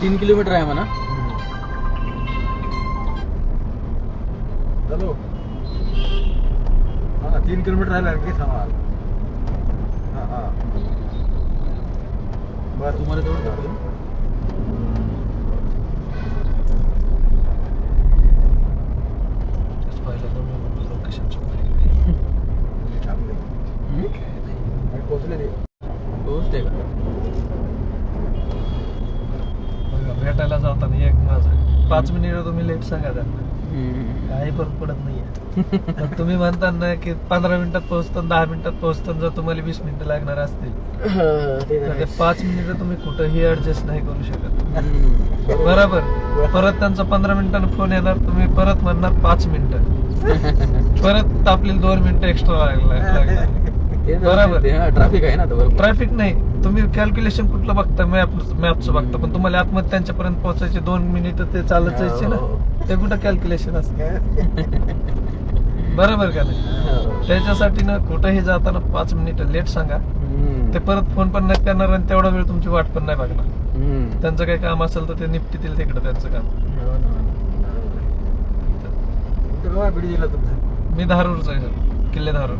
तीन किलोमीटर है म्हणा. चलो. हा तीन किलोमीटर राहिला आणखी थांबा. हा हा. बरं. तुम्हाला तेवढं दाखवलं ते. का? भेटायला जाताना एक माझं पाच मिनिट तुम्ही लेट सांगा त्यांना. काही फरक पडत नाहीये तुम्ही म्हणता ना की पंधरा मिनिटात पोहोचतो दहा मिनिटात पोहोचतो जर तुम्हाला वीस मिनिटं लागणार असतील. पाच मिनिटं तुम्ही कुठंही ऍडजस्ट नाही करू शकत. बरोबर परत त्यांचा पंधरा मिनिटांनी फोन येणार तुम्ही परत म्हणणार पाच मिनिटं परत आपली दोन मिनिटं एक्स्ट्रा लागणार बरोबर. ट्रॅफिक आहे ना ट्रॅफिक नाही. तुम्ही कॅल्क्युलेशन कुठलं बघता? मॅप मॅपचं बघता. पण तुम्हाला आतमध्ये त्यांच्यापर्यंत पोहोचायचे दोन मिनिट ते चालत जायचे ना? हो. ते कुठं कॅल्क्युलेशन असतं? बरोबर का नाही? हो. त्याच्यासाठी ना कुठंही जाताना पाच मिनिट लेट सांगा. ते परत फोन पण नाही करणार आणि तेवढा वेळ तुमची वाट पण नाही बघणार. त्यांचं काही काम असेल तर ते निपटीतील तिकडं त्यांचं काम. हो मी धारूरचा आहे किल्ले धारूर.